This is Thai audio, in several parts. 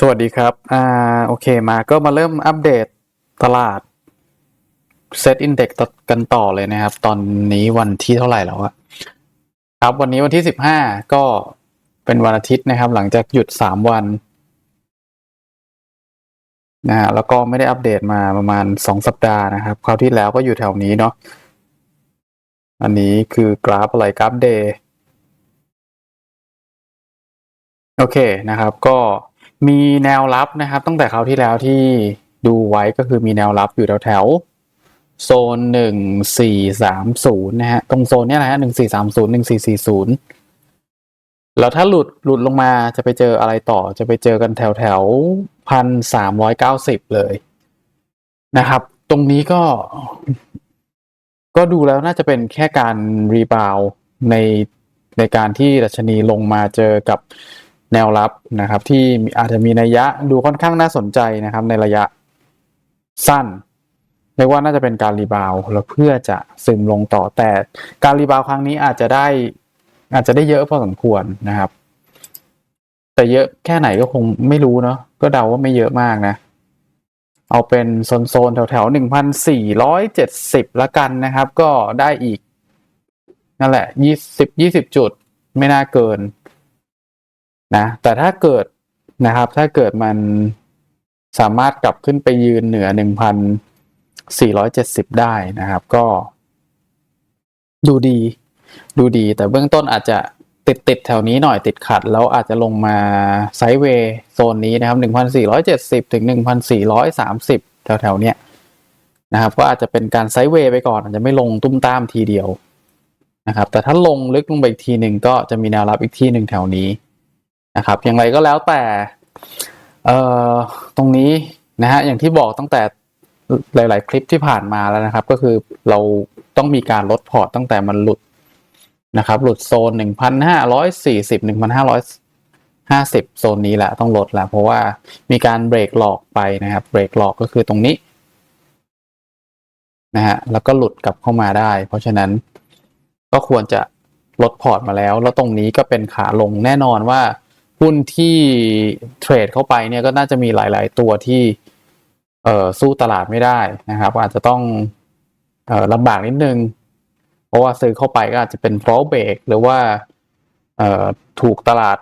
สวัสดีครับ อ่า โอเค มาก็มาเริ่มอัปเดตตลาด Set Index กันต่อเลยนะครับ ตอนนี้วันที่เท่าไหร่แล้วอะครับ วันนี้วันที่สิบห้าก็เป็นวันอาทิตย์นะครับ หลังจากหยุดสามวันนะฮะแล้วก็ไม่ได้อัปเดตมาประมาณสองสัปดาห์นะครับคราวที่แล้วก็อยู่แถวนี้เนาะ อันนี้คือกราฟอะไรกราฟเดย์ โอเคนะครับ ก็ มีแนวรับนะครับ ตั้งแต่คราวที่แล้วที่ดูไว้ก็คือมีแนวรับอยู่แถวแถวๆโซนหนึ่งสี่สามศูนย์นะฮะตรงโซนเนี้ยนะฮะหนึ่งสี่สามศูนย์หนึ่งสี่สี่ศูนย์แล้วถ้าหลุดหลุดลงมาจะไปเจออะไรต่อจะไปเจอกันแถวแถวพันสามร้อยเก้าสิบเลยนะครับ ตรงนี้ก็ ก็ดูแล้วน่าจะเป็นแค่การรีบาวในในการที่ดัชนีลงมาเจอกับ แนวรับนะครับ ที่อาจจะมีนัยยะดูค่อนข้างน่าสนใจนะครับ ในระยะสั้นเรียกว่าน่าจะเป็นการรีบาวแล้วเพื่อจะซึมลงต่อแต่การรีบาวครั้งนี้อาจจะได้อาจจะได้เยอะพอสมควรนะครับ แต่เยอะแค่ไหนก็คงไม่รู้เนาะก็เดาว่าไม่เยอะมากนะ เอาเป็นโซนโซนแถวแถวหนึ่งพันสี่ร้อยเจ็ดสิบละกันนะครับ ก็ได้อีก นั่นแหละยี่สิบยี่สิบจุดไม่น่าเกิน นะแต่ถ้าเกิดนะครับถ้าเกิดมันสามารถกลับขึ้นไปยืนเหนือหนึ่งพันสี่ร้อยเจ็ดสิบได้นะครับ ก็ ดูดี ดูดีแต่เบื้องต้นอาจจะติดติดแถวนี้หน่อยติดขัด แล้วอาจจะลงมาไซด์เวย์โซนนี้นะครับหนึ่งพันสี่ร้อยเจ็ดสิบถึงหนึ่งพันสี่ร้อยสามสิบแถวแถวเนี้ยนะครับ ก็อาจจะเป็นการไซด์เวย์ไปก่อน อาจจะไม่ลงตุ้มตามทีเดียวนะครับ แต่ถ้าลงลึกลงไปอีกทีหนึ่งก็จะมีแนวรับอีกที่หนึ่งแถวนี้ นะครับ อย่างไรก็แล้วแต่เอ่อตรงนี้นะฮะอย่างที่บอกตั้งแต่หลาย ๆ คลิปที่ผ่านมาแล้วนะครับ ก็คือเราต้องมีการลดพอร์ตตั้งแต่มันหลุดนะครับ หลุดโซนหนึ่งพันห้าร้อยสี่สิบหนึ่งพันห้าร้อยห้าสิบโซนนี้แหละต้องลดแล้วเพราะว่ามีการเบรกหลอกไปนะครับ เบรกหลอกก็คือตรงนี้นะฮะแล้วก็หลุดกลับเข้ามาได้ เพราะฉะนั้นก็ควรจะลดพอร์ตมาแล้ว แล้วตรงนี้ก็เป็นขาลงแน่นอนว่า หุ้นที่เทรดเข้าไปเนี่ยก็น่าจะมีหลาย ๆ ตัวที่เอ่อสู้ตลาดไม่ได้นะครับ อาจจะต้องเอ่อลำบากนิดนึง เพราะว่าซื้อเข้าไปก็อาจจะเป็นฟอลเบรกหรือว่าเอ่อถูกตลาด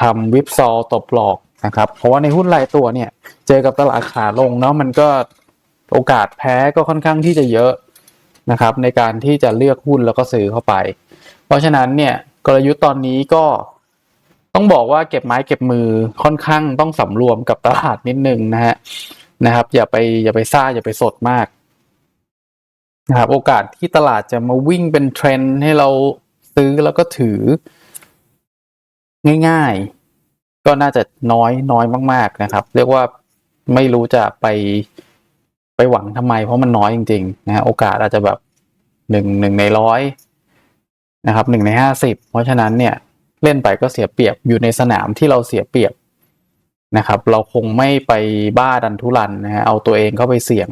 ทำวิปซอลตบหลอกนะครับ เพราะว่าในหุ้นรายตัวเนี่ย เจอกับตลาดขาลงเนาะมันก็โอกาสแพ้ก็ค่อนข้างที่จะเยอะนะครับ ในการที่จะเลือกหุ้นแล้วก็ซื้อเข้าไป เพราะฉะนั้นเนี่ยกลยุทธ์ตอนนี้ก็ ต้องบอกว่าเก็บไม้เก็บมือค่อนข้างต้องสำรวมกับตลาดนิดนึงนะฮะนะครับ อย่าไปอย่าไปซ่าอย่าไปสดมากนะครับโอกาสที่ตลาดจะมาวิ่งเป็นเทรนด์ให้เราซื้อแล้วก็ถือ ง่ายๆ ก็น่าจะน้อยน้อยมาก ๆนะครับ เรียกว่าไม่รู้จะไปไปหวังทำไม เพราะมันน้อยจริงๆนะฮะโอกาสอาจจะแบบหนึ่งหนึ่งในร้อยนะครับหนึ่งในห้าสิบเพราะฉะนั้นเนี่ย เล่นไปก็เสียเปรียบอยู่ในสนามที่เราเสียเปรียบนะครับ เราคงไม่ไปบ้าดันทุรันนะฮะเอาตัวเองเข้าไปเสี่ยง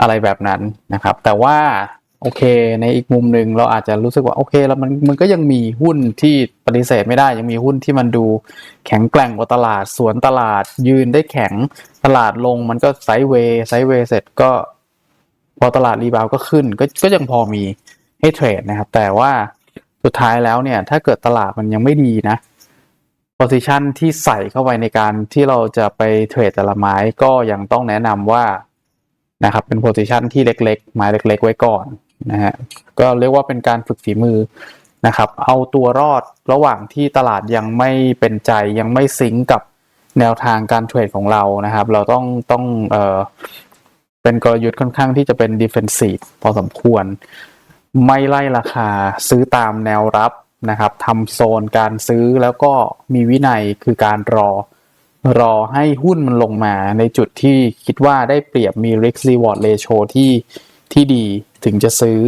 อะไรแบบนั้นนะครับ แต่ว่าโอเค ในอีกมุมหนึ่งเราอาจจะรู้สึกว่าโอเคแล้วมันมันก็ยังมีหุ้นที่ปฏิเสธไม่ได้ ยังมีหุ้นที่มันดูแข็งแกร่งกว่าตลาดสวนตลาดยืนได้แข็งตลาดลงมันก็ไซด์เวย์ไซด์เวย์เสร็จก็ พอตลาดรีบาวก็ขึ้นก็ก็ยังพอมีให้เทรดนะครับ แต่ว่า สุดท้ายแล้วเนี่ย ถ้าเกิดตลาดมันยังไม่ดีนะ position ที่ใส่เข้าไปในการที่เราจะไปเทรดแต่ละไม้ก็ยังต้องแนะนำว่านะครับเป็น position ที่เล็กๆ ไม้เล็ก ๆ ไว้ก่อนนะฮะก็เรียกว่าเป็นการฝึกฝีมือนะครับ เอาตัวรอดระหว่างที่ตลาดยังไม่เป็นใจยังไม่ซิงกับแนวทางการเทรดของเรานะครับ เราต้องต้องเออเป็นกลยุทธ์ค่อนข้างที่จะเป็น defensive พอสมควร ไม่ไล่ราคาซื้อตามแนวรับนะครับทำโซนการซื้อแล้วก็มีวินัยคือการรอ รอให้หุ้นมันลงมาในจุดที่คิดว่าได้เปรียบมี risk reward ratio ที่ที่ดีถึงจะซื้อ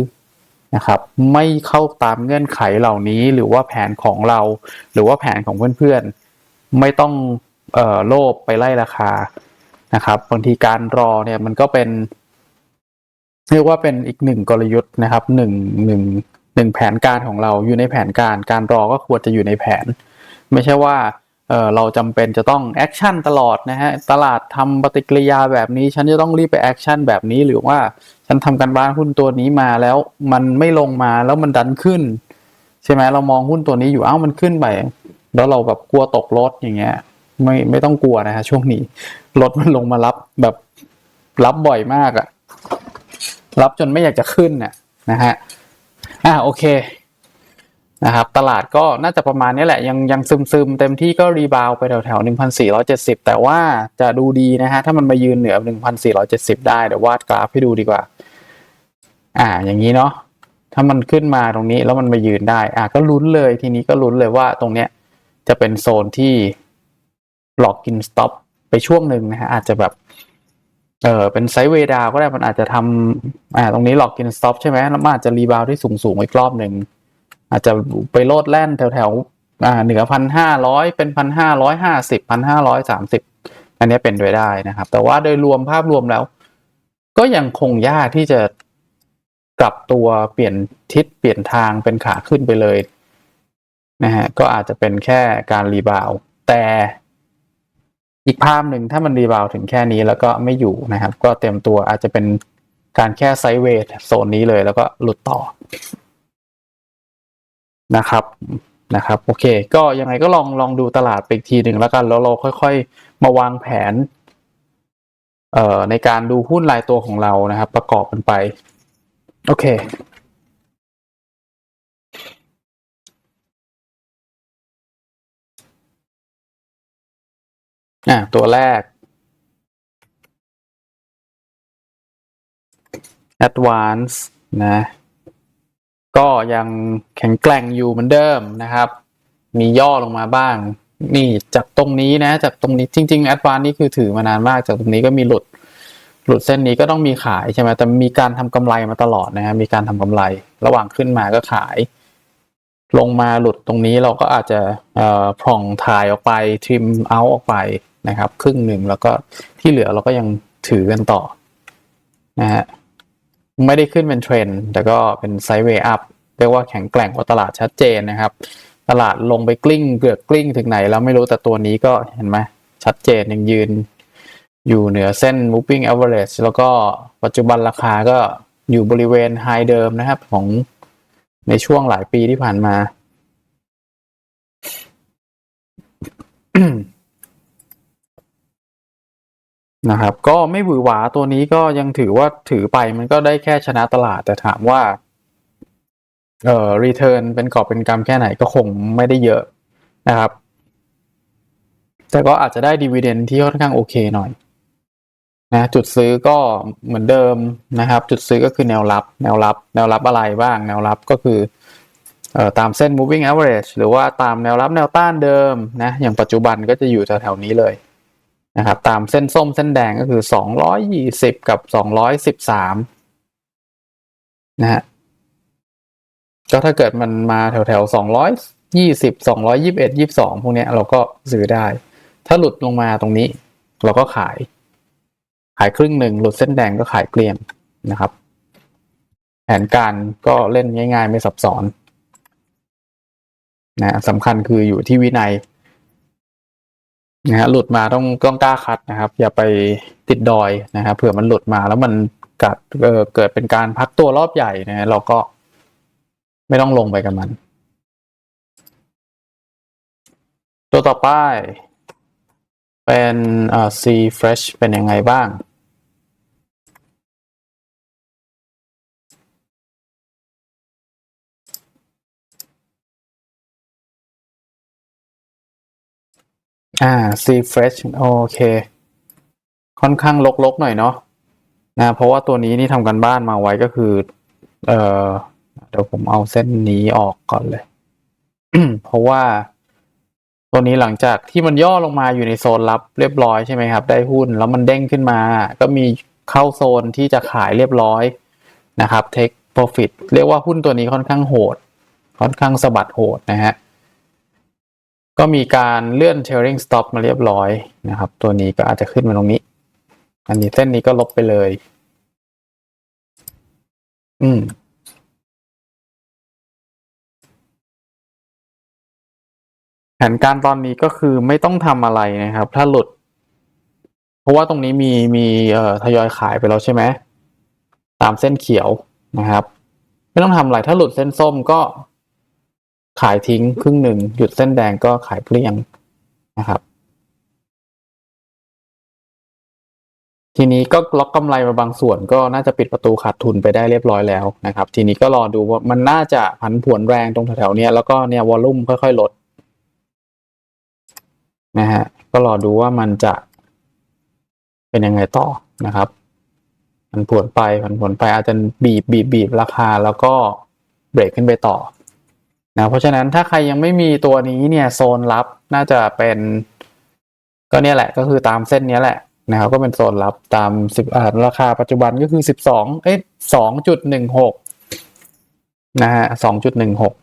นะครับ ไม่เข้าตามเงื่อนไขเหล่านี้หรือว่าแผนของเรา หรือว่าแผนของเพื่อนๆ ไม่ต้องเอ่อโลภไปไล่ราคานะครับบางทีการรอเนี่ยมันก็เป็น เรียกว่าเป็นอีกหนึ่งกลยุทธ์นะครับหนึ่งหนึ่งหนึ่งแผนการของเราอยู่ในแผนการ การรอก็ควรจะอยู่ในแผน ไม่ใช่ว่าเออเราจำเป็นจะต้องแอคชั่นตลอดนะฮะตลาดทำปฏิกิริยาแบบนี้ ฉันจะต้องรีบไปแอคชั่นแบบนี้หรือว่าฉันทำการบ้านหุ้นตัวนี้มาแล้วมันไม่ลงมาแล้วมันดันขึ้น ใช่ไหมเรามองหุ้นตัวนี้อยู่อ้าวมันขึ้นไปแล้วเราแบบกลัวตกรถอย่างเงี้ยไม่ไม่ต้องกลัวนะฮะช่วงนี้รถมันลงมารับแบบรับบ่อยมากอะ รับจนไม่อยากจะขึ้นน่ะนะฮะอ่าโอเคนะครับตลาดก็น่าจะประมาณนี้แหละ ยังยังซึมซึมเต็มที่ก็รีบาวไปแถวแถวหนึ่งพันสี่ร้อยเจ็ดสิบแต่ว่าจะดูดีนะฮะถ้ามันมายืนเหนือหนึ่งพันสี่ร้อยเจ็ดสิบได้เดี๋ยววาดกราฟให้ดูดีกว่า อ่าอย่างนี้เนาะถ้ามันขึ้นมาตรงนี้แล้วมันมายืนได้ อะก็ลุ้นเลยทีนี้ก็ลุ้นเลยว่าตรงเนี้ยจะเป็นโซนที่หลอกกินสต็อปไปช่วงหนึ่งนะฮะอาจจะแบบ เออเป็นไซด์เวดาวก็ได้มันอาจจะทำอ่าตรงนี้หลอกกินสต็อปใช่ไหมแล้วมันอาจจะรีบาวที่สูงสูงอีกรอบหนึ่งอาจจะไปโลดแล่นแถวแถวอ่าเหนือพันห้าร้อยเป็นพันห้าร้อยห้าสิบพันห้าร้อยสามสิบอันนี้เป็นไปได้นะครับ แต่ว่าโดยรวมภาพรวมแล้ว ก็ยังคงยากที่จะกลับตัวเปลี่ยนทิศเปลี่ยนทางเป็นขาขึ้นไปเลยนะฮะก็อาจจะเป็นแค่การรีบาวแต่ อีกภาพหนึ่งถ้ามันรีบาวถึงแค่นี้แล้วก็ไม่อยู่นะครับ ก็เต็มตัวอาจจะเป็นการแค่ไซด์เวทโซนนี้เลยแล้วก็หลุดต่อนะครับนะครับโอเค ก็ยังไงก็ลองลองดูตลาดไปอีกทีหนึ่งแล้วกันแล้วเราค่อย ๆ มาวางแผน เอ่อในการดูหุ้นรายตัวของเรานะครับ ประกอบกันไป โอเค อะตัวแรก Advance นะ ก็ยังแข็งแกร่งอยู่เหมือนเดิมนะครับ มีย่อลงมาบ้าง นี่จากตรงนี้นะ จากตรงนี้จริงๆ Advance นี่คือถือมานานมาก จากตรงนี้ก็มีหลุด หลุดเส้นนี้ก็ต้องมีขายใช่ไหมแต่มีการทำกำไรมาตลอดนะฮะมีการทำกำไร ระหว่างขึ้นมาก็ขาย ลงมาหลุดตรงนี้เราก็อาจจะผ่องถ่ายออกไป ทริมเอาออกไป นะครับ ครึ่งหนึ่งแล้วก็ที่เหลือเราก็ยังถือกันต่อนะฮะไม่ได้ขึ้นเป็นเทรนด์แต่ก็เป็นไซด์เวย์อัพเรียกว่าแข็งแกร่งกว่าตลาดชัดเจนนะครับ ตลาดลงไปกลิ้งเกือกกลิ้งถึงไหนแล้วไม่รู้แต่ตัวนี้ก็เห็นไหมชัดเจนยังยืน อยู่เหนือเส้น moving average แล้วก็ปัจจุบันราคาก็อยู่บริเวณ high เดิมนะครับของในช่วงหลายปีที่ผ่านมา นะครับ ก็ไม่หวือหวาตัวนี้ก็ยังถือว่าถือไปมันก็ได้แค่ชนะตลาดแต่ถามว่า เอ่อ return เป็นกอบเป็นกำแค่ไหนก็คงไม่ได้เยอะนะครับ แต่ก็อาจจะได้ดีเวเดนที่ค่อนข้างโอเคหน่อยนะจุดซื้อก็เหมือนเดิมนะครับ จุดซื้อก็คือแนวรับ แนวรับ แนวรับอะไรบ้าง แนวรับก็คือเอ่อตามเส้น moving average หรือว่าตามแนวรับแนวต้านเดิมนะอย่างปัจจุบันก็จะอยู่แถวๆนี้เลย นะครับตามเส้นส้มเส้นแดงก็คือ 220 กับ 213 นะฮะก็ถ้าเกิดมันมาแถวๆ220 221 22 พวกเนี้ยเราก็ซื้อได้ ถ้าหลุดลงมาตรงนี้ เราก็ขาย ขายครึ่งหนึ่งหลุดเส้นแดงก็ขายเกลี่ยนะครับ แผนการก็เล่นง่าย ๆ ไม่ซับซ้อนนะสำคัญคืออยู่ที่วินัย นะฮะหลุดมาต้องต้องกล้าคัดนะครับ อย่าไปติดดอยนะครับเผื่อมันหลุดมาแล้วมันกัดเเกิดเป็นการพักตัวรอบใหญ่นะฮะเราก็ไม่ต้องลงไปกับมัน ตัวต่อไป เป็นเอ่อ C Fresh เป็นยังไงบ้าง อ่า C Fresh โอเค ค่อนข้างลกๆหน่อยเนาะนะเพราะว่าตัวนี้นี่ทำกันบ้านมาไว้ก็คือ เออเดี๋ยวผมเอาเส้นนี้ออกก่อนเลย เพราะว่า ตัวนี้หลังจากที่มันย่อลงมาอยู่ในโซนรับเรียบร้อยใช่ไหมครับ ได้หุ้นแล้วมันเด้งขึ้นมา ก็มีเข้าโซนที่จะขายเรียบร้อยนะครับ take profit เรียกว่าหุ้นตัวนี้ค่อนข้างโหด ค่อนข้างสะบัดโหดนะฮะ ก็มีการเลื่อน trailing stop มาเรียบร้อยนะครับ ตัวนี้ก็อาจจะขึ้นมาตรงนี้ อันนี้เส้นนี้ก็ลบไปเลย อืมแผนการตอนนี้ก็คือไม่ต้องทำอะไรนะครับ ถ้าหลุด เพราะว่าตรงนี้มีมีเอ่อทยอยขายไปแล้วใช่ไหมตามเส้นเขียวนะครับ ไม่ต้องทำอะไรถ้าหลุดเส้นส้มก็ ขายทิ้งครึ่งหนึ่งหยุดเส้นแดงก็ขายเกลี้ยงนะครับ ทีนี้ก็ล็อกกำไรมาบางส่วนก็น่าจะปิดประตูขาดทุนไปได้เรียบร้อยแล้วนะครับ ทีนี้ก็รอดูว่ามันน่าจะผันผวนแรงตรงแถวๆนี้แล้วก็เนี่ยวอลลุ่มค่อยๆลดนะฮะก็รอดูว่ามันจะเป็นยังไงต่อนะครับผันผวนไปผันผวนไปอาจจะบีบบีบบีบราคาแล้วก็เบรกขึ้นไปต่อ นะเพราะฉะนั้นถ้าใครยังไม่มีตัวนี้เนี่ยโซนรับน่าจะเป็น ก็เนี่ยแหละก็คือตามเส้นนี้แหละนะครับก็เป็นโซนรับตามสิบราคาปัจจุบันก็คือสิบสองเอ้ยสองจุดหนึ่งหกนะฮะสองจุดหนึ่งหก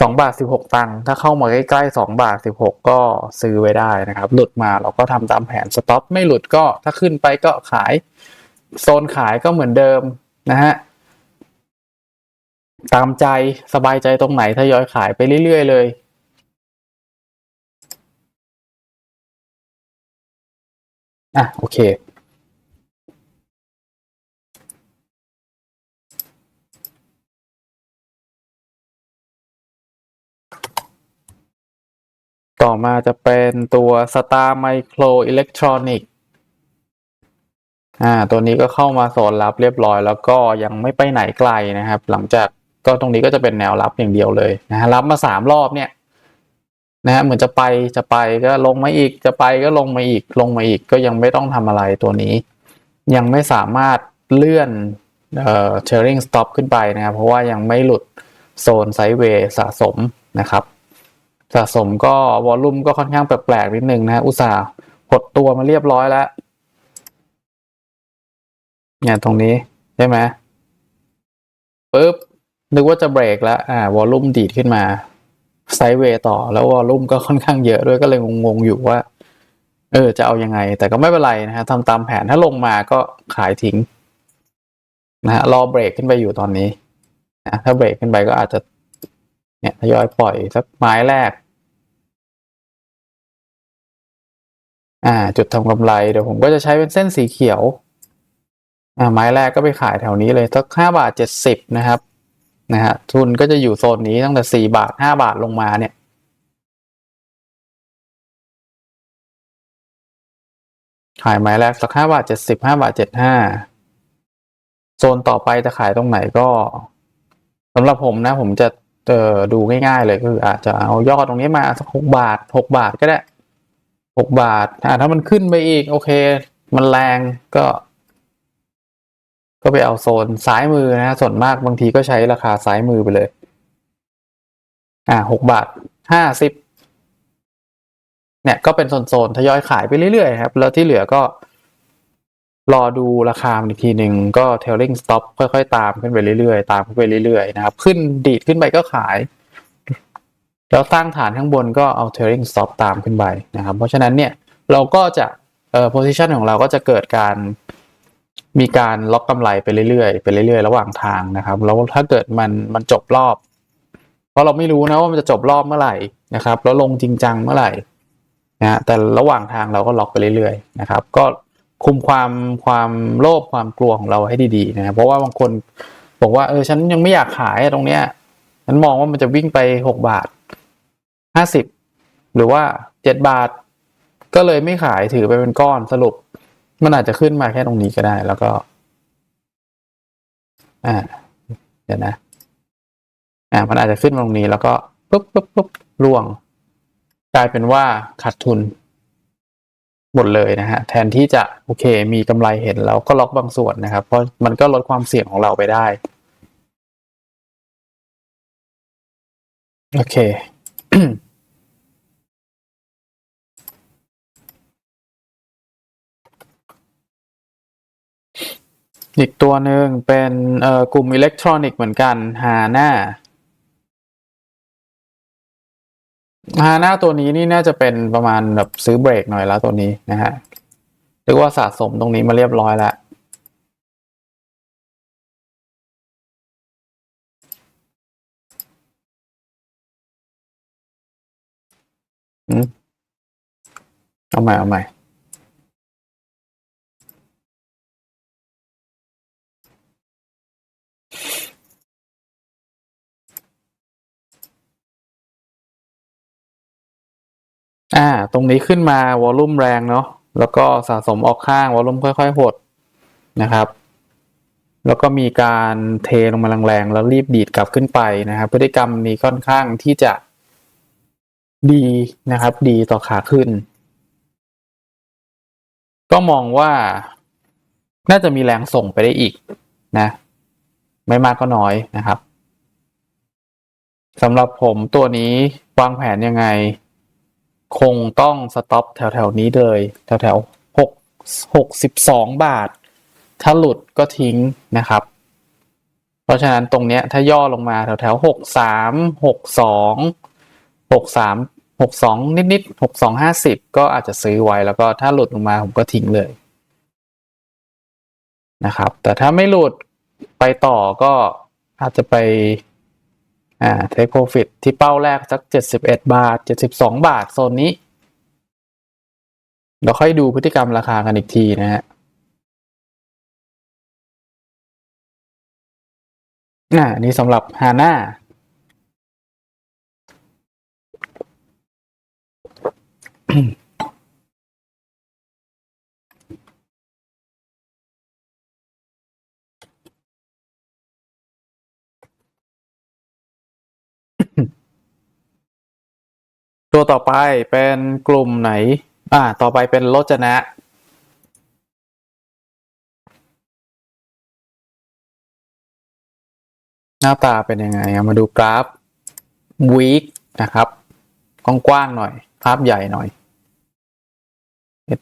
สองบาทสิบหกตังค์ถ้าเข้ามาใกล้ๆสองบาทสิบหกก็ซื้อไว้ได้นะครับ หลุดมาเราก็ทำตามแผนสต็อปไม่หลุดก็ถ้าขึ้นไปก็ขาย โซนขายก็เหมือนเดิมนะฮะ ตามใจสบายใจตรงไหนทยอยขายไปเรื่อย ๆ เลยอะโอเค ต่อมาจะเป็นตัว Star Micro Electronic อ่า ตัวนี้ก็เข้ามาโซนรับเรียบร้อยแล้วก็ยังไม่ไปไหนไกลนะครับ หลังจาก ก็ตรงนี้ก็จะเป็นแนวรับอย่างเดียวเลยนะฮะรับมาสามรอบเนี่ยนะฮะเหมือนจะไปจะไปก็ลงมาอีกจะไปก็ลงมาอีกลงมาอีกก็ยังไม่ต้องทำอะไรตัวนี้ ยังไม่สามารถเลื่อนเอ่อ Sharing Stop ขึ้นไปนะครับ เพราะว่ายังไม่หลุดโซนไซด์เวย์สะสมนะครับ สะสมก็วอลลุ่มก็ค่อนข้างแปลกๆนิดนึงนะฮะอุตสาห์หดตัวมาเรียบร้อยแล้วเนี่ยตรงนี้ใช่ไหมปุ๊บ นึกว่าจะเบรกแล้วอ่าวอลลุ่มดีดขึ้นมาไซด์เวย์ต่อแล้ววอลลุ่มก็ค่อนข้างเยอะด้วยก็เลยงงๆอยู่ว่า เออจะเอายังไง แต่ก็ไม่เป็นไรนะฮะทำตามแผนถ้าลงมาก็ขายทิ้งนะฮะรอเบรกขึ้นไปอยู่ตอนนี้นะถ้าเบรกขึ้นไปก็อาจจะ เนี่ยทยอยปล่อยสักไม้แรก อ่า จุดทำกำไรเดี๋ยวผมก็จะใช้เป็นเส้นสีเขียว อ่าไม้แรกก็ไปขายแถวนี้เลยสักห้าบาทเจ็ดสิบนะครับ นะฮะทุนก็จะอยู่โซนนี้ตั้งแต่สี่บาทห้าบาทลงมาเนี่ย ขายไม้แรกสักห้าบาทเจ็ดสิบห้าบาทเจ็ดห้าโซนต่อไปจะขายตรงไหนก็สำหรับผมนะ ผมจะเออดูง่ายๆเลยก็คืออาจจะเอายอดตรงนี้มาสักหกบาทหกบาทก็ได้หกบาทอ่าถ้ามันขึ้นไปอีก โอเค มันแรงก็ ก็ไปเอาโซนซ้ายมือนะส่วนมากบางทีก็ใช้ราคาซ้ายมือไปเลย อ่าหกบาทห้าสิบเนี่ยก็เป็นโซนๆทยอยขายไปเรื่อยๆครับ แล้วที่เหลือก็รอดูราคาอีกทีหนึ่งก็ tailing stop ค่อยๆ ตามขึ้นไปเรื่อยๆ ตามขึ้นไปเรื่อยๆ นะครับ ขึ้นดีดขึ้นไปก็ขาย แล้วสร้างฐานข้างบนก็เอา tailing stop ตามขึ้นไปนะครับ เพราะฉะนั้นเนี่ยเราก็จะเอ่อ position ของเราก็จะเกิดการ มีการล็อกกำไรไปเรื่อยๆไปเรื่อยๆ ระหว่างทางนะครับ แล้วถ้าเกิดมันมันจบรอบ เพราะเราไม่รู้นะว่ามันจะจบรอบเมื่อไหร่นะครับ แล้วลงจริงจังเมื่อไหร่นะฮะแต่ระหว่างทางเราก็ล็อกไปเรื่อยๆนะครับ ก็คุมความความโลภความกลัวของเราให้ดีๆนะเพราะว่าบางคนบอกว่าเออฉันยังไม่อยากขายตรงเนี้ยฉันมองว่ามันจะวิ่งไปหกบาทห้าสิบหรือว่าเจ็ดบาท ก็เลยไม่ขายถือไปเป็นก้อนสรุป มันอาจจะขึ้นมาแค่ตรงนี้ก็ได้ แล้วก็ อ่า เดี๋ยวนะ อ่า มันอาจจะขึ้นมาตรงนี้ แล้วก็ปุ๊บปุ๊บปุ๊บร่วง กลายเป็นว่าขาดทุน หมดเลยนะฮะ แทนที่จะโอเค มีกำไรเห็นแล้วก็ล็อกบางส่วนนะครับ เพราะมันก็ลดความเสี่ยงของเราไปได้ โอเค อีกตัวหนึ่งเป็นเอ่อกลุ่มอิเล็กทรอนิกส์เหมือนกันฮาน่าฮาน่าตัวนี้นี่น่าจะเป็นประมาณแบบซื้อเบรกหน่อยแล้วตัวนี้นะฮะเรียกว่าสะสมตรงนี้มาเรียบร้อยแล้วเอาใหม่เอาใหม่ อ่า ตรงนี้ขึ้นมาวอลลุ่มแรงเนาะ แล้วก็สะสมออกข้างวอลลุ่มค่อย ๆ หดนะครับ แล้วก็มีการเทลงมาแรงๆแล้วรีบดีดกลับขึ้นไปนะครับ พฤติกรรมนี้ค่อนข้างที่จะดีนะครับ ดีต่อขาขึ้น ก็มองว่าน่าจะมีแรงส่งไปได้อีกนะ ไม่มากก็น้อยนะครับสำหรับผมตัวนี้วางแผนยังไง คงต้องสต็อปแถวๆนี้เลยแถวๆหกหกสิบสองบาท ถ้าหลุดก็ทิ้งนะครับ เพราะฉะนั้นตรงเนี้ยถ้าย่อลงมาแถวๆหกสามหกสองหกสามหกสองนิดๆหกสองห้าสิบก็อาจจะซื้อไว้แล้วก็ถ้าหลุดลงมาผมก็ทิ้งเลยนะครับ แต่ถ้าไม่หลุดไปต่อก็อาจจะไป อ่าเทคโปรฟิตที่เป้าแรกสักเจ็ดสิบเอ็ดบาทเจ็ดสิบสองบาท โซนนี้ เราค่อยดูพฤติกรรมราคากันอีกทีนะฮะอ่าอันนี้สำหรับฮาน่า ตัวต่อไปเป็นกลุ่มไหน อ่า ต่อไปเป็นโรจนะ หน้าตาเป็นยังไง มาดูกราฟ week นะครับกว้างๆหน่อย ภาพใหญ่หน่อย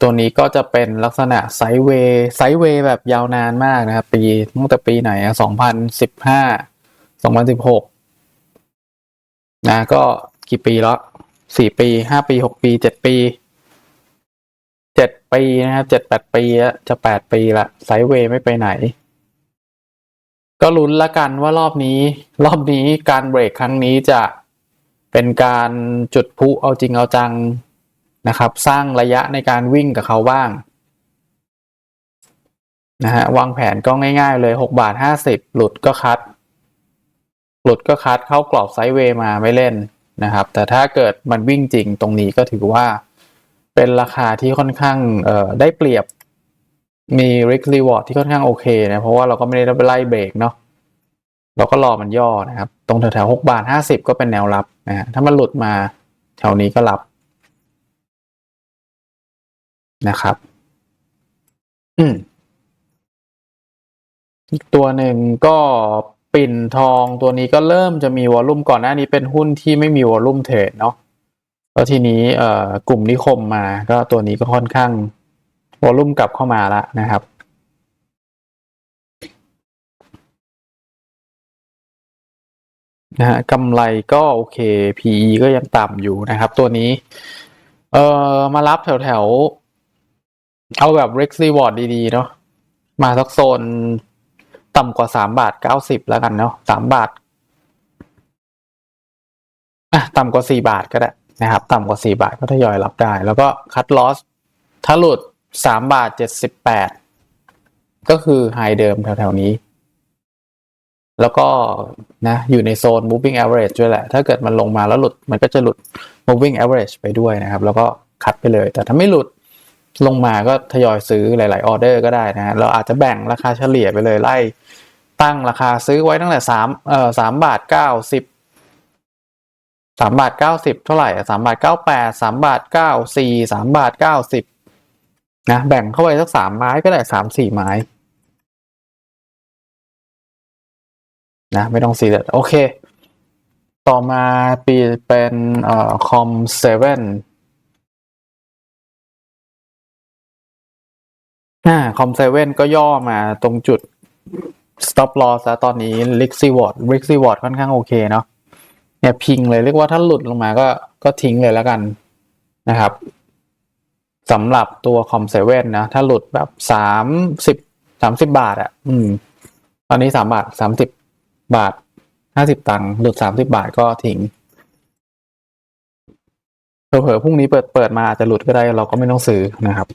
ตัวนี้ก็จะเป็นลักษณะไซเวย์ไซเวย์แบบยาวนานมากนะครับ ปีตั้งแต่ปีไหนอะสองพันสิบห้าสองพันสิบหกนะก็กี่ปีแล้ว สี่ปีห้าปีหกปีเจ็ดปีเจ็ดปีนะครับเจ็ดแปดปีล้วจะแปดปีละไซเวย์ไม่ไปไหน ก็ลุ้นละกันว่ารอบนี้ รอบนี้การเบรกครั้งนี้จะเป็นการจุดพุเอาจริงเอาจังนะครับ สร้างระยะในการวิ่งกับเขาบ้างนะฮะวางแผนก็ง่ายๆเลยหกบาทห้าสิบหลุดก็คัด หลุดก็คัดเข้ากรอบไซด์เวย์มาไม่เล่น นะครับ แต่ถ้าเกิดมันวิ่งจริงตรงนี้ก็ถือว่าเป็นราคาที่ค่อนข้างเออได้เปรียบมี risk reward ที่ค่อนข้างโอเคนะเพราะว่าเราก็ไม่ได้ไปไล่เบรกเนาะเราก็รอมันย่อนะครับ ตรงแถวๆหกบาทห้าสิบก็เป็นแนวรับนะฮะถ้ามันหลุดมาแถวนี้ก็รับนะครับ อืมอีกตัวหนึ่งก็ ปิ่นทองตัวนี้ก็เริ่มจะมีวอลลุ่มก่อนหน้านี้เป็นหุ้นที่ไม่มีวอลลุ่มเทรดเนาะแล้วทีนี้เอ่อกลุ่มนิคมมาก็ตัวนี้ก็ค่อนข้างวอลลุ่มกลับเข้ามาแล้วนะครับนะฮะกำไรก็โอเค PE ก็ยังต่ำอยู่นะครับ ตัวนี้ เอ่อมารับแถวแถวเอาแบบ risk reward ดีๆ เนาะมาสักโซน ต่ำกว่าสามบาทเก้าสิบแล้วกันเนาะสามบาทอะต่ำกว่าสี่บาทก็ได้นะครับ ต่ำกว่าสี่บาทก็ทยอยรับได้ แล้วก็คัดลอสถ้าหลุดสามบาทเจ็ดสิบแปดก็คือไฮเดิมแถวๆนี้ แล้วก็นะอยู่ในโซน moving average ด้วยแหละ ถ้าเกิดมันลงมาแล้วหลุดมันก็จะหลุด moving average ไปด้วยนะครับ แล้วก็คัดไปเลย แต่ถ้าไม่หลุดลงมาก็ทยอยซื้อหลาย ๆ ออเดอร์ก็ได้นะฮะเราอาจจะแบ่งราคาเฉลี่ยไปเลยไล่ ตั้งราคาซื้อไว้ตั้งแต่สามเอ่อสามบาทเก้าสิบสามบาทเก้าสิบเท่าไหร่สามบาทเก้าแปดสามบาทเก้าสี่สามบาทเก้าสิบนะแบ่งเข้าไปสักสามไม้ก็ได้สามสี่ไม้นะไม่ต้องซีเรียสโอเค ต่อมาปีเป็นเอ่อคอมเซเว่นอ่าคอมเซเว่นก็ย่อมาตรงจุด stop loss แล้วตอนนี้ risk reward risk reward ค่อนข้างโอเคเนาะเนี่ยพิงเลยเรียกว่าถ้าหลุดลงมาก็ก็ทิ้งเลยแล้วกันนะครับสำหรับตัวคอมเซเว่นนะ ถ้าหลุดแบบสามสิบสามสิบบาทอะ่ะ อืม ตอนนี้สามบาทสามสิบบาทห้าสิบตังค์หลุดสามสิบาทก็ทิ้งเผลอๆพรุ่งนี้เปิดเปิดมาอาจจะหลุดก็ได้เราก็ไม่ต้องซื้อนะครับ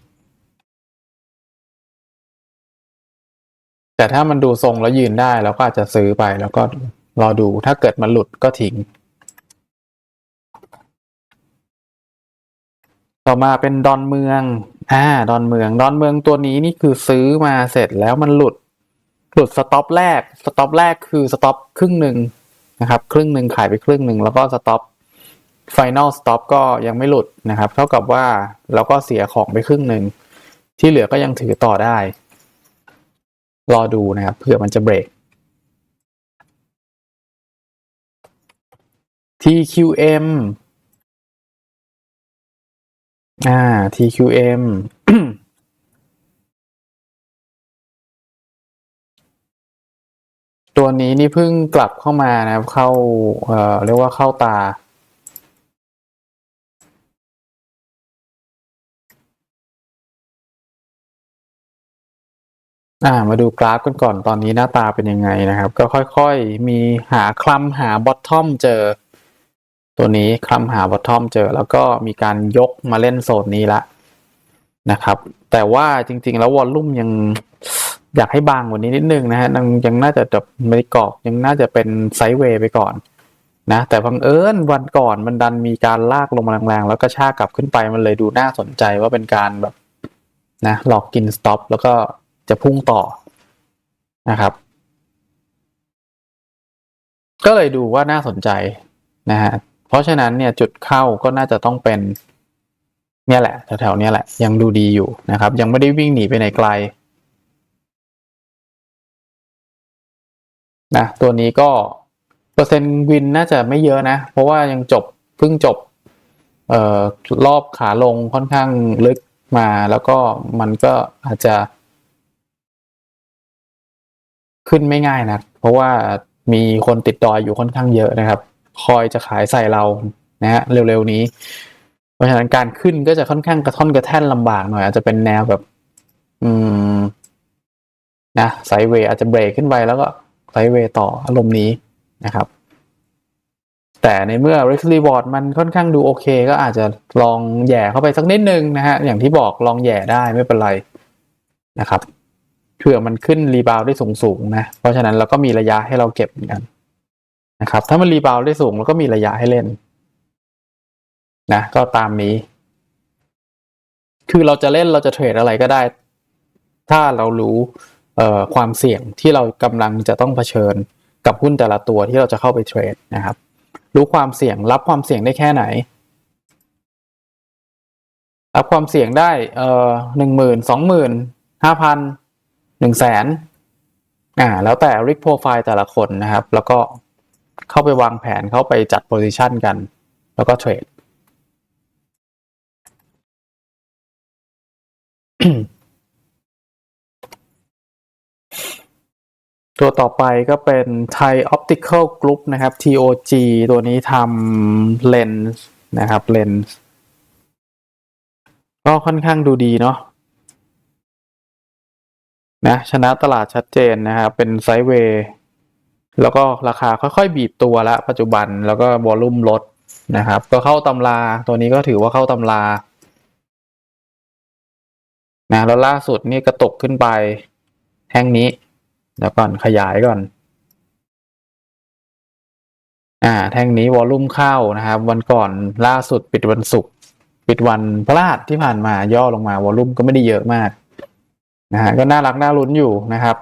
แต่ถ้ามันดูทรงแล้วยืนได้เราก็อาจจะซื้อไป แล้วก็รอดูถ้าเกิดมันหลุดก็ทิ้ง ต่อมาเป็นดอนเมืองอ่าดอนเมือง ดอนเมืองตัวนี้นี่คือซื้อมาเสร็จแล้วมันหลุด หลุดสต็อปแรก สต็อปแรกคือสต็อปครึ่งหนึ่งนะครับ ครึ่งหนึ่งขายไปครึ่งหนึ่งแล้วก็สต็อปไฟแนลสต็อปก็ยังไม่หลุดนะครับ เท่ากับว่าเราก็เสียของไปครึ่งหนึ่งที่เหลือก็ยังถือต่อได้ รอดูนะครับเผื่อมันจะเบรก TQM อ่า TQM ตัวนี้นี่เพิ่งกลับเข้ามานะครับ เข้า เอ่อ เรียกว่าเข้าตา อ่ามาดูกราฟกันก่อนตอนนี้หน้าตาเป็นยังไงนะครับ ก็ค่อยๆ มีหาคลำหาบอททอมเจอ ตัวนี้คลำหาบอททอมเจอ แล้วก็มีการยกมาเล่นโซนนี้ละนะครับ แต่ว่าจริงๆ แล้ววอลลุ่มยังอยากให้บางกว่านี้นิดนึงนะฮะยังยังน่าจะแบไม่ได้กรอบยังน่าจะเป็นไซด์เวย์ไปก่อนนะแต่บังเอิญวันก่อนมันดันมีการลากลงมาแรงๆแล้วก็ชากกลับขึ้นไปมันเลยดูน่าสนใจว่าเป็นการแบบนะหลอกกินสต็อปแล้วก็ จะพุ่งต่อนะครับ ก็เลยดูว่าน่าสนใจนะฮะเพราะฉะนั้นเนี่ยจุดเข้าก็น่าจะต้องเป็นเนี่ยแหละแถวๆเนี้ยแหละ ยังดูดีอยู่นะครับ ยังไม่ได้วิ่งหนีไปไหนไกลนะตัวนี้ก็เปอร์เซ็นต์วินน่าจะไม่เยอะนะ เพราะว่ายังจบเพิ่งจบเอ่อรอบขาลงค่อนข้างลึกมาแล้วก็มันก็อาจจะ ขึ้นไม่ง่ายนะเพราะว่ามีคนติดดอยอยู่ค่อนข้างเยอะนะครับ คอยจะขายใส่เรานะฮะเร็วๆนี้ เพราะฉะนั้นการขึ้นก็จะค่อนข้างกระท่อนกระแท่นลำบากหน่อยอาจจะเป็นแนวแบบ อืม นะไซเวย์อาจจะเบรกขึ้นไปแล้วก็ไซเวย์ต่ออารมณ์นี้นะครับ แต่ในเมื่อ risk reward มันค่อนข้างดูโอเค ก็อาจจะลองแย่เข้าไปสักนิดนึงนะฮะอย่างที่บอกลองแย่ได้ไม่เป็นไรนะครับ เผื่อมันขึ้นรีบาวได้สูงสูงนะ เพราะฉะนั้นเราก็มีระยะให้เราเก็บเหมือนกันนะครับ ถ้ามันรีบาวได้สูงเราก็มีระยะให้เล่นนะก็ตามนี้ คือเราจะเล่นเราจะเทรดอะไรก็ได้ ถ้าเรารู้เอ่อความเสี่ยงที่เรากำลังจะต้องเผชิญกับหุ้นแต่ละตัวที่เราจะเข้าไปเทรดนะครับ รู้ความเสี่ยงรับความเสี่ยงได้แค่ไหนรับความเสี่ยงได้เอ่อหนึ่งหมื่นสองหมื่นห้าพัน หนึ่งแสนอ่าแล้วแต่ risk profile แต่ละคนนะครับ แล้วก็เข้าไปวางแผนเข้าไปจัด position กัน แล้วก็เทรดตัวต่อไปก็เป็น Thai Optical Group นะครับ TOG ตัวนี้ทำเลนส์นะครับเลนส์ก็ค่อนข้างดูดีเนาะ นะชนะตลาดชัดเจนนะครับเป็นไซด์เวย์แล้วก็ราคาค่อยๆบีบตัวแล้วปัจจุบันแล้วก็วอลลุ่มลดนะครับ ก็เข้าตำราตัวนี้ก็ถือว่าเข้าตำรานะแล้วล่าสุดนี่กระตกขึ้นไปแท่งนี้เดี๋ยวก่อนขยายก่อน อ่า แท่งนี้วอลลุ่มเข้านะครับ วันก่อนล่าสุดปิดวันศุกร์ปิดวันพฤหัสที่ผ่านมาย่อลงมาวอลลุ่มก็ไม่ได้เยอะมาก นะฮะก็น่ารักน่าลุ้นอยู่นะครับ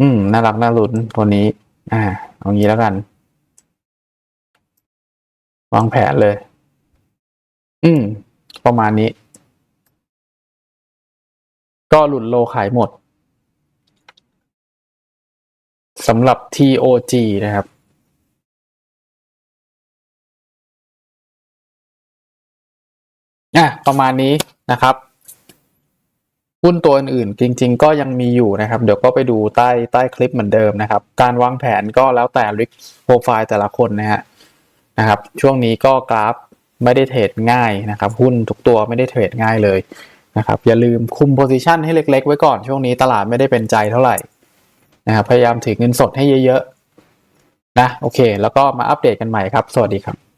อืม น่ารักน่าลุ้นตัวนี้ อ่าเอางี้แล้วกัน วางแผนเลย อืม ประมาณนี้ ก็หลุดโลขายหมดสำหรับ TOG นะครับอะประมาณนี้นะครับ หุ้นตัวอื่นๆจริง ๆ ก็ยังมีอยู่นะครับ เดี๋ยวก็ไปดูใต้ใต้คลิปเหมือนเดิมนะครับ การวางแผนก็แล้วแต่ risk profile แต่ละคนนะฮะนะครับ ช่วงนี้ก็กราฟไม่ได้เทรดง่ายนะครับ หุ้นทุกตัวไม่ได้เทรดง่ายเลยนะครับ อย่าลืมคุม position ให้เล็ก ๆ ไว้ก่อนช่วงนี้ตลาดไม่ได้เป็นใจเท่าไหร่นะครับพยายามถือเงินสดให้เยอะๆนะโอเค แล้วก็มาอัปเดตกันใหม่ครับ สวัสดีครับ